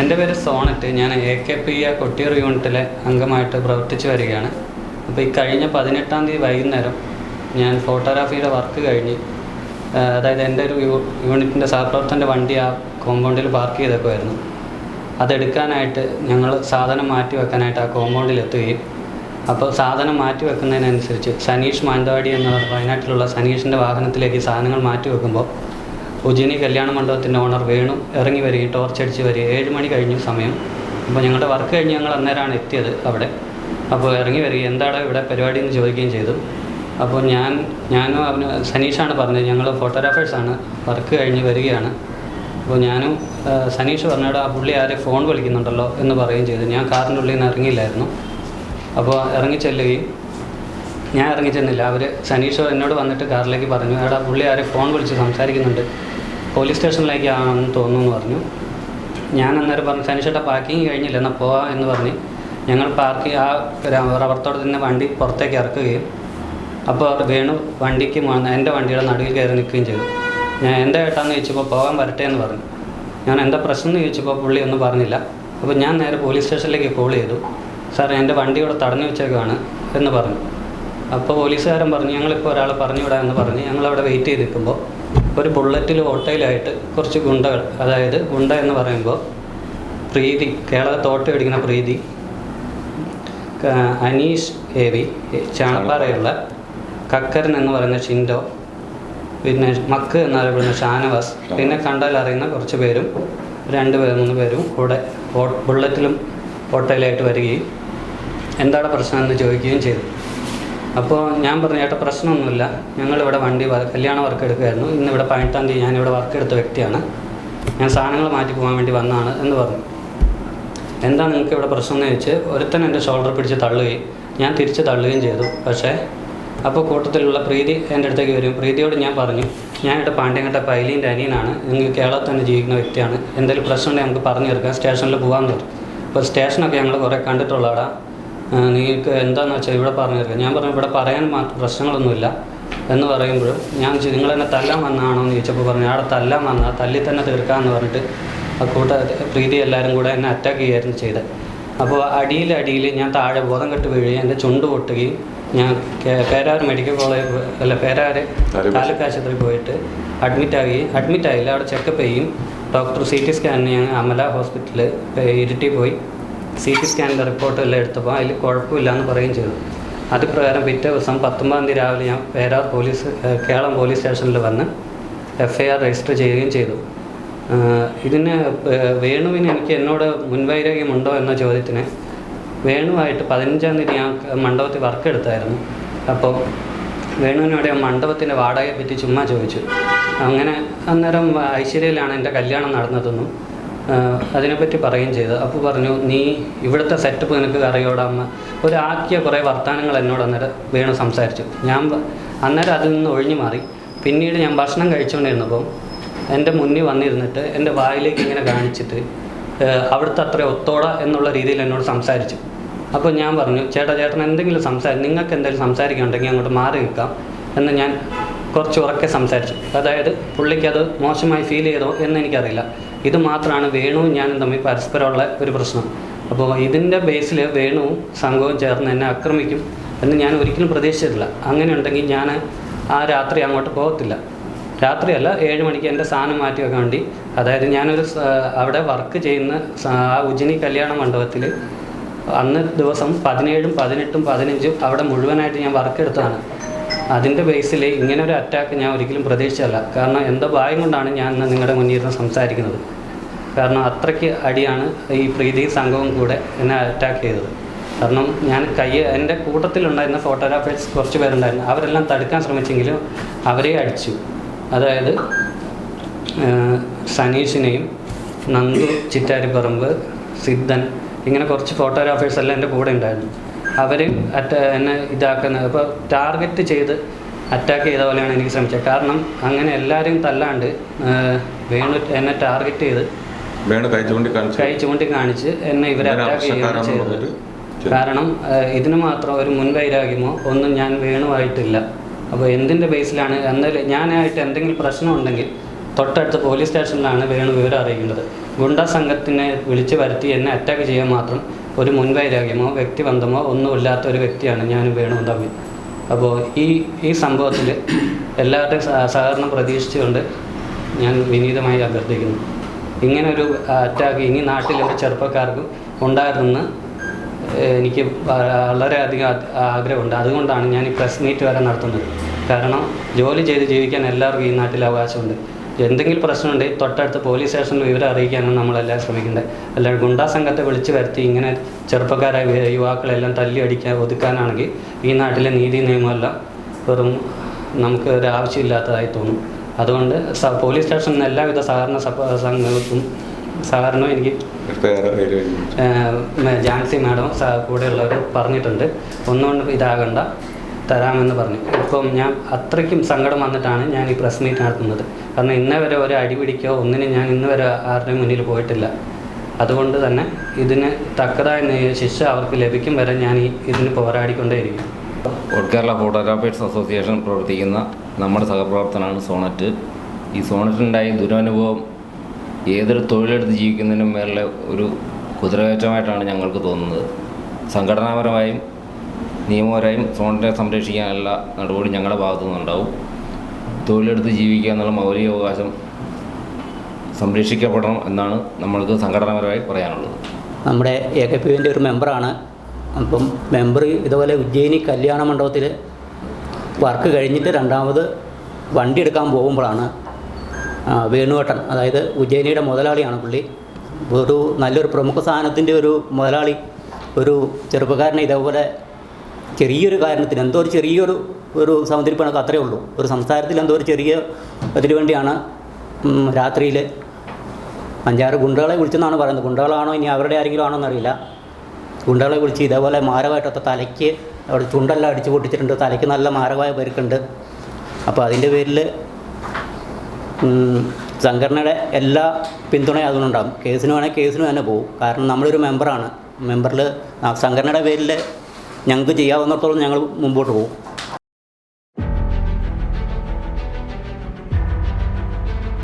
എന്റെ പേര് സോണറ്റ്. ഞാൻ A K P A Kottiyoor യൂണിറ്റിലെ അംഗമായിട്ട് പ്രവർത്തിച്ചു വരികയാണ്. അപ്പോൾ ഈ കഴിഞ്ഞ പതിനെട്ടാം തീയതി വൈകുന്നേരം ഞാൻ ഫോട്ടോഗ്രാഫിയുടെ വർക്ക് കഴിഞ്ഞ് അതായത് എന്റെ ഒരു യൂണിറ്റിന്റെ സഹപ്രവർത്തന്റെ വണ്ടി ആ കോമ്പൗണ്ടിൽ പാർക്ക് ചെയ്തേക്കുമായിരുന്നു അതെടുക്കാനായിട്ട് ഞങ്ങൾ സാധനം മാറ്റി വെക്കാനായിട്ട് ആ കോമ്പൗണ്ടിൽ എത്തുകയും അപ്പോൾ സാധനം മാറ്റി വെക്കുന്നതിനനുസരിച്ച് സനീഷ് മാനന്തവാടി എന്ന വയനാട്ടിലുള്ള സനീഷിന്റെ വാഹനത്തിലേക്ക് സാധനങ്ങൾ മാറ്റി വെക്കുമ്പോൾ ഉജിനി കല്യാണ മണ്ഡപത്തിന്റെ ഓണർ വേണു ഇറങ്ങി വരികയും ടോർച്ച് അടിച്ച് വരികയും ഏഴ് മണി കഴിഞ്ഞു സമയം. അപ്പോൾ ഞങ്ങളുടെ വർക്ക് കഴിഞ്ഞ് ഞങ്ങൾ അന്നേരമാണ് എത്തിയത് അവിടെ. അപ്പോൾ ഇറങ്ങി വരികയും എന്താണ് ഇവിടെ പരിപാടി എന്ന് ചോദിക്കുകയും ചെയ്തു. അപ്പോൾ ഞാൻ ഞാനും അവന് സനീഷാണ് പറഞ്ഞത് ഞങ്ങൾ ഫോട്ടോഗ്രാഫേഴ്സാണ് വർക്ക് കഴിഞ്ഞ് വരികയാണ്. അപ്പോൾ ഞാനും സനീഷ് പറഞ്ഞോട് ആ പുള്ളി ആരെ ഫോൺ വിളിക്കുന്നുണ്ടല്ലോ എന്ന് പറയുകയും ചെയ്തു. ഞാൻ കാറിന്റെ ഉള്ളിൽ നിന്ന് ഇറങ്ങിയില്ലായിരുന്നു. അപ്പോൾ ഇറങ്ങി ചെല്ലുകയും ഞാൻ ഇറങ്ങി ചെന്നില്ല. അവർ സനീഷ് എന്നോട് വന്നിട്ട് കാറിലേക്ക് പറഞ്ഞു എടാ പുള്ളി ആരെ ഫോൺ വിളിച്ച് സംസാരിക്കുന്നുണ്ട്. പോലീസ് സ്റ്റേഷനിലേക്ക് ആണെന്ന് തോന്നുന്നു പറഞ്ഞു. ഞാൻ അന്നേരം പറഞ്ഞു സനീഷേട്ടാ പാർക്കിങ് കഴിഞ്ഞില്ല എന്നാൽ പോവാം എന്ന് പറഞ്ഞ് ഞങ്ങൾ പാർക്ക് ആ ര- തന്നെ വണ്ടി പുറത്തേക്ക് ഇറക്കുകയും അപ്പോൾ വേണു വണ്ടിക്ക് എന്റെ വണ്ടിയുടെ നടുവിൽ കയറി നിൽക്കുകയും ചെയ്തു. ഞാൻ എന്താ ഏട്ടാന്ന് ചോദിച്ചപ്പോൾ പോകാൻ വരട്ടെ എന്ന് പറഞ്ഞു. ഞാൻ എന്താ പ്രശ്നം എന്ന് ചോദിച്ചപ്പോൾ പുള്ളി ഒന്നും പറഞ്ഞില്ല. അപ്പോൾ ഞാൻ നേരെ പോലീസ് സ്റ്റേഷനിലേക്ക് കോൾ ചെയ്തു. സാർ എന്റെ വണ്ടി ഇവിടെ തടഞ്ഞു വെച്ചേക്കാണ് എന്ന് പറഞ്ഞു. അപ്പോൾ പോലീസുകാരൻ പറഞ്ഞു ഞങ്ങളിപ്പോൾ ഒരാൾ പറഞ്ഞു വിടാമെന്ന് പറഞ്ഞ്. ഞങ്ങളവിടെ വെയിറ്റ് ചെയ്ത് നിൽക്കുമ്പോൾ ഒരു ബുള്ളറ്റിൽ ഓട്ടയിലായിട്ട് കുറച്ച് ഗുണ്ടകൾ അതായത് ഗുണ്ട എന്ന് പറയുമ്പോൾ പ്രീതി കേരള തോട്ട് പിടിക്കുന്ന പ്രീതി അനീഷ് എ വി ചാണപ്പാറയുള്ള കക്കരൻ എന്ന് പറയുന്ന ഷിൻഡോ പിന്നെ മക്ക് എന്നറിയപ്പെടുന്ന ഷാനവാസ് പിന്നെ കണ്ടാൽ അറിയുന്ന കുറച്ച് പേരും രണ്ട് പേർ മൂന്ന് പേരും കൂടെ ബുള്ളറ്റിലും ഓട്ടയിലായിട്ട് വരികയും എന്താണ് പ്രശ്നം എന്ന് ചോദിക്കുകയും ചെയ്തു. അപ്പോൾ ഞാൻ പറഞ്ഞു ചേട്ടാ പ്രശ്നമൊന്നുമില്ല. ഞങ്ങളിവിടെ വണ്ടി കല്യാണ വർക്ക് എടുക്കുകയായിരുന്നു. ഇന്ന് ഇവിടെ പതിനെട്ടാം തീയതി ഞാനിവിടെ വർക്ക് എടുത്ത വ്യക്തിയാണ്. ഞാൻ സാധനങ്ങൾ മാറ്റി പോകാൻ വേണ്ടി വന്നതാണ് എന്ന് പറഞ്ഞു. എന്താ നിങ്ങൾക്ക് ഇവിടെ പ്രശ്നം? എന്ന് ചോദിച്ച് ഒരുത്തൻ എന്റെ ഷോൾഡർ പിടിച്ച് തള്ളുകയും ഞാൻ തിരിച്ച് തള്ളുകയും ചെയ്തു. പക്ഷേ അപ്പോൾ കൂട്ടത്തിലുള്ള പ്രീതി എന്റെ അടുത്തേക്ക് വരും. പ്രീതിയോട് ഞാൻ പറഞ്ഞു ഞാൻ ഇവിടെ പാണ്ഡ്യങ്കട്ട പൈലീന്റെ അനിയനാണ്. നിങ്ങൾ കേരളത്തിൽ തന്നെ ജീവിക്കുന്ന വ്യക്തിയാണ്. എന്തെങ്കിലും പ്രശ്നമുണ്ടെങ്കിൽ നമുക്ക് പറഞ്ഞു തീർക്കാം. സ്റ്റേഷനിൽ പോകാമെന്ന് പറഞ്ഞു. അപ്പോൾ സ്റ്റേഷനൊക്കെ ഞങ്ങൾ കുറേ കണ്ടിട്ടുള്ളതാടാ നിങ്ങൾക്ക് എന്താണെന്ന് വെച്ചാൽ ഇവിടെ പറഞ്ഞു തീർക്കാം ഞാൻ പറഞ്ഞു ഇവിടെ പറയാൻ പ്രശ്നങ്ങളൊന്നുമില്ല എന്ന് പറയുമ്പോൾ ഞാൻ നിങ്ങൾ എന്നെ തല്ലാൻ വന്നാണോ? എന്ന് ചോദിച്ചപ്പോൾ പറഞ്ഞു അവിടെ തല്ലാൻ വന്നാൽ തല്ലി തന്നെ തീർക്കാമെന്ന് പറഞ്ഞിട്ട് ആ കൂട്ട പ്രീതി എല്ലാവരും കൂടെ എന്നെ അറ്റാക്ക് ചെയ്യുകയായിരുന്നു ചെയ്തത് അപ്പോൾ അടിയിൽ അടിയിൽ ഞാൻ താഴെ ബോധം കെട്ട് വീഴുകയും എന്റെ ചുണ്ട് പൊട്ടുകയും ഞാൻ പേരാർ മെഡിക്കൽ കോളേജ് അല്ല പേരാർ താലൂക്ക് താലൂക്ക് ആശുപത്രിയിൽ പോയിട്ട് അഡ്മിറ്റ് ആകുകയും അഡ്മിറ്റ് ആയില്ല അവിടെ ചെക്കപ്പ് ചെയ്യും. ഡോക്ടർ സി ടി സ്കാനിന് ഞാൻ അമല ഹോസ്പിറ്റലിൽ ഇരുട്ടി പോയി. സി ടി സ്കാനിന്റെ റിപ്പോർട്ട് എല്ലാം എടുത്തപ്പോൾ അതിൽ കുഴപ്പമില്ല എന്ന് പറയുകയും ചെയ്തു. അതിപ്രകാരം പിറ്റേ ദിവസം പത്തൊമ്പതാം തീയതി രാവിലെ ഞാൻ പേരാർ പോലീസ് കേരളം പോലീസ് സ്റ്റേഷനിൽ വന്ന് എഫ് ഐ ആർ രജിസ്റ്റർ ചെയ്യുകയും ചെയ്തു. ഇതിന് വേണുവിന് എനിക്ക് എന്നോട് മുൻവൈരാഗ്യമുണ്ടോ എന്ന ചോദ്യത്തിന് വേണുവായിട്ട് പതിനഞ്ചാം തീയതി ഞാൻ മണ്ഡപത്തിൽ വർക്ക് എടുത്തായിരുന്നു. അപ്പോൾ വേണുവിനോട് മണ്ഡപത്തിന്റെ വാടകയെ പറ്റി ചുമ്മാ ചോദിച്ചു. അങ്ങനെ അന്നേരം ഐശ്വര്യയിലാണ് എന്റെ കല്യാണം നടന്നതെന്നും അതിനെപ്പറ്റി പറയുകയും ചെയ്തു. അപ്പോൾ പറഞ്ഞു നീ ഇവിടുത്തെ സെറ്റപ്പ് നിനക്ക് അറിയോടാമ്മ ഒരാക്കിയ കുറേ വർത്തമാനങ്ങൾ എന്നോട് അന്നേരം വീണ് സംസാരിച്ചു. ഞാൻ അന്നേരം അതിൽ നിന്ന് ഒഴിഞ്ഞു മാറി. പിന്നീട് ഞാൻ ഭക്ഷണം കഴിച്ചുകൊണ്ടിരുന്നപ്പം എന്റെ മുന്നിൽ വന്നിരുന്നിട്ട് എന്റെ വായിലേക്ക് ഇങ്ങനെ കാണിച്ചിട്ട് അവിടുത്തെ അത്ര ഒത്തോട എന്നുള്ള രീതിയിൽ എന്നോട് സംസാരിച്ചു. അപ്പോൾ ഞാൻ പറഞ്ഞു ചേട്ടാ ചേട്ടൻ എന്തെങ്കിലും സംസാരി നിങ്ങൾക്ക് എന്തെങ്കിലും സംസാരിക്കുന്നുണ്ടെങ്കിൽ അങ്ങോട്ട് മാറി നിൽക്കാം എന്ന് ഞാൻ കുറച്ച് ഉറക്കെ സംസാരിച്ചു. അതായത് പുള്ളിക്ക് അത് മോശമായി ഫീൽ ചെയ്തോ എന്ന് എനിക്കറിയില്ല. ഇത് മാത്രമാണ് വേണുവും ഞാനും തമ്മിൽ പരസ്പരമുള്ള ഒരു പ്രശ്നം. അപ്പോൾ ഇതിന്റെ ബേസിൽ വേണുവും സംഘവും ചേർന്ന് എന്നെ ആക്രമിക്കും എന്ന് ഞാൻ ഒരിക്കലും പ്രതീക്ഷിച്ചിട്ടില്ല. അങ്ങനെ ഉണ്ടെങ്കിൽ ഞാൻ ആ രാത്രി അങ്ങോട്ട് പോകത്തില്ല. രാത്രിയല്ല ഏഴ് മണിക്ക് എന്റെ സാധനം മാറ്റി വെക്കാൻ വേണ്ടി. അതായത് ഞാനൊരു അവിടെ വർക്ക് ചെയ്യുന്ന ആ ഉജിനി കല്യാണ മണ്ഡപത്തിൽ അന്ന് ദിവസം പതിനേഴും പതിനെട്ടും പതിനഞ്ചും അവിടെ മുഴുവനായിട്ട് ഞാൻ വർക്ക് എടുത്തതാണ്. അതിന്റെ ബേസിൽ ഇങ്ങനെ ഒരു അറ്റാക്ക് ഞാൻ ഒരിക്കലും പ്രതീക്ഷിച്ചല്ല കാരണം എന്തോ ഭയം കൊണ്ടാണ് ഞാൻ നിങ്ങളുടെ മുന്നിൽ ഇരുന്ന് സംസാരിക്കുന്നത്. കാരണം അത്രയ്ക്ക് അടിയാണ് ഈ പ്രീതി സംഘവും കൂടെ എന്നെ അറ്റാക്ക് ചെയ്തത്. കാരണം ഞാൻ കൈ എന്റെ കൂട്ടത്തിലുണ്ടായിരുന്ന ഫോട്ടോഗ്രാഫേഴ്സ് കുറച്ച് പേരുണ്ടായിരുന്നു. അവരെല്ലാം തടുക്കാൻ ശ്രമിച്ചെങ്കിലും അവരെ അടിച്ചു. അതായത് സനീഷിനെയും നന്ദു ചിറ്റാരിപ്പറമ്പ് സിദ്ധൻ ഇങ്ങനെ കുറച്ച് ഫോട്ടോഗ്രാഫേഴ്സ് എല്ലാം എന്റെ കൂടെ ഉണ്ടായിരുന്നു. അവരും അറ്റ എന്നെ ഇതാക്കുന്നത്. അപ്പോൾ ടാർഗറ്റ് ചെയ്ത് അറ്റാക്ക് ചെയ്ത പോലെയാണ് എനിക്ക് ശ്രമിച്ചത്. കാരണം അങ്ങനെ എല്ലാവരെയും തല്ലാണ്ട് വേണു എന്നെ ടാർഗറ്റ് ചെയ്ത് വേണു കൈ കാണിച്ചു? കൈ ചൂണ്ടി കാണിച്ച് എന്നെ ഇവരെ അറ്റാക്ക് ചെയ്യുകയാണ് ചെയ്തത്. കാരണം ഇതിന് മാത്രം ഒരു മുൻവൈരാഗ്യമോ ഒന്നും ഞാൻ വേണുവായിട്ടില്ല അപ്പോൾ എന്തിന്റെ ബേസിലാണ് എന്നാലും ഞാനായിട്ട് എന്തെങ്കിലും പ്രശ്നം ഉണ്ടെങ്കിൽ തൊട്ടടുത്ത പോലീസ് സ്റ്റേഷനിലാണ് വേണു വിവരം അറിയേണ്ടത് ഗുണ്ടാ സംഘത്തിനെ വിളിച്ചു വരുത്തി എന്നെ അറ്റാക്ക് ചെയ്യാൻ മാത്രം ഒരു മുൻവൈരാഗ്യമോ വ്യക്തിബന്ധമോ ഒന്നുമില്ലാത്ത ഒരു വ്യക്തിയാണ് ഞാനും വേണു തമ്മിൽ. അപ്പോൾ ഈ ഈ സംഭവത്തിൽ എല്ലാവരുടെയും സഹ- സഹകരണം പ്രതീക്ഷിച്ചുകൊണ്ട് ഞാൻ വിനീതമായി അഭ്യർത്ഥിക്കുന്നു. ഇങ്ങനൊരു അറ്റാക്ക് ഇനി നാട്ടിൽ ഒരു ചെറുപ്പക്കാർക്കും ഉണ്ടായിരുന്നെന്ന് എനിക്ക് വളരെയധികം ആഗ്രഹമുണ്ട്. അതുകൊണ്ടാണ് ഞാൻ ഈ പ്രസ് മീറ്റ് വരെ നടത്തുന്നത്. കാരണം ജോലി ചെയ്ത് ജീവിക്കാൻ എല്ലാവർക്കും ഈ നാട്ടിൽ അവകാശമുണ്ട്. എന്തെങ്കിലും പ്രശ്നമുണ്ടെങ്കിൽ തൊട്ടടുത്ത് പോലീസ് സ്റ്റേഷനിൽ വിവരം അറിയിക്കാനാണ് നമ്മളെല്ലാം ശ്രമിക്കേണ്ടത്. അല്ലാതെ ഗുണ്ടാ സംഘത്തെ വിളിച്ചു വരുത്തി ഇങ്ങനെ ചെറുപ്പക്കാരായ യുവ- യുവാക്കളെല്ലാം തല്ലി അടിക്കാൻ ഒതുക്കാനാണെങ്കിൽ ഈ നാട്ടിലെ നീതി നിയമമെല്ലാം വെറും നമുക്ക് ഒരു ആവശ്യമില്ലാത്തതായി തോന്നും. അതുകൊണ്ട് പോലീസ് സ്റ്റേഷനിൽ നിന്ന് എല്ലാവിധ സഹകരണ സഭ സംഘങ്ങൾക്കും സഹകരണവും എനിക്ക് ജാൻസി മാഡം കൂടെയുള്ളവർ പറഞ്ഞിട്ടുണ്ട്. ഒന്നുകൊണ്ട് ഇതാകണ്ട തരാമെന്ന് പറഞ്ഞു. ഇപ്പം ഞാൻ അത്രയ്ക്കും സങ്കടം വന്നിട്ടാണ് ഞാൻ ഈ പ്രസ് മീറ്റ് നടത്തുന്നത്. കാരണം ഇന്നേ വരെ ഒരു അടിപിടിക്കോ ഒന്നിനും ഞാൻ ഇന്ന് വരെ ആരുടെയും മുന്നിൽ പോയിട്ടില്ല. അതുകൊണ്ട് തന്നെ ഇതിന് തക്കതായ നി- ശിക്ഷ അവർക്ക് ലഭിക്കും വരെ ഞാൻ ഈ ഇതിന് പോരാടിക്കൊണ്ടേയിരിക്കും. കേരള ഫോട്ടോഗ്രാഫേഴ്സ് അസോസിയേഷൻ പ്രവർത്തിക്കുന്ന നമ്മുടെ സഹപ്രവർത്തനമാണ് സോണറ്റ്. ഈ സോണറ്റിനുണ്ടായ ദുരനുഭവം ഏതൊരു തൊഴിലെടുത്ത് ജീവിക്കുന്നതിനും മേലെ ഒരു കുതിരകയറ്റമായിട്ടാണ് ഞങ്ങൾക്ക് തോന്നുന്നത്. സംഘടനാപരമായും നിയമപരമായും സോണറ്റിനെ സംരക്ഷിക്കാനുള്ള നടപടി ഞങ്ങളുടെ ഭാഗത്തു നിന്നുണ്ടാവും തൊഴിലെടുത്ത് ജീവിക്കുക എന്നുള്ള മൗലിക അവകാശം സംരക്ഷിക്കപ്പെടണം എന്നാണ് നമ്മൾക്ക് സംഘടനാപരമായി പറയാനുള്ളത്. നമ്മുടെ എ കെ പി ഒരു മെമ്പറാണ്. അപ്പം മെമ്പർ ഇതുപോലെ ഉജ്ജയിനി കല്യാണ മണ്ഡപത്തിൽ വർക്ക് കഴിഞ്ഞിട്ട് രണ്ടാമത് വണ്ടി എടുക്കാൻ പോകുമ്പോഴാണ് വേണുവേട്ടൻ അതായത് ഉജ്ജയിനിയുടെ മുതലാളിയാണ് പുള്ളി. ഒരു നല്ലൊരു പ്രമുഖ സ്ഥാനത്തിന്റെ ഒരു മുതലാളി ഒരു ചെറുപ്പക്കാരനെ ഇതേപോലെ ചെറിയൊരു കാരണത്തിന് എന്തോ ഒരു ചെറിയൊരു ഒരു സമുദ്രിപ്പണക്ക് അത്രയേ ഉള്ളൂ. ഒരു സംസാരത്തിൽ എന്തോ ഒരു ചെറിയ ഇതിനു വേണ്ടിയാണ് രാത്രിയിൽ അഞ്ചാറ് ഗുണ്ടകളെ വിളിച്ചെന്നാണ് പറയുന്നത്. ഗുണ്ടകളാണോ ഇനി അവരുടെ ആരെങ്കിലും ആണോ എന്നറിയില്ല ഗുണ്ടകളെ വിളിച്ച് ഇതേപോലെ മാരവായിട്ടൊത്ത തലയ്ക്ക് അവിടെ ചുണ്ടെല്ലാം അടിച്ച് പൊട്ടിച്ചിട്ടുണ്ട്. തലയ്ക്ക് നല്ല മാരകമായ പരിക്കുണ്ട്. അപ്പോൾ അതിന്റെ പേരിൽ സംഘടനയുടെ എല്ലാ പിന്തുണയും അതുകൊണ്ടുണ്ടാകും കേസിന് വേണമെങ്കിൽ കേസിന് തന്നെ പോകും. കാരണം നമ്മളൊരു മെമ്പറാണ്. മെമ്പറിൽ സംഘടനയുടെ പേരിൽ ഞങ്ങൾക്ക് ചെയ്യാവുന്നിടത്തോളം ഞങ്ങൾ മുമ്പോട്ട് പോകും.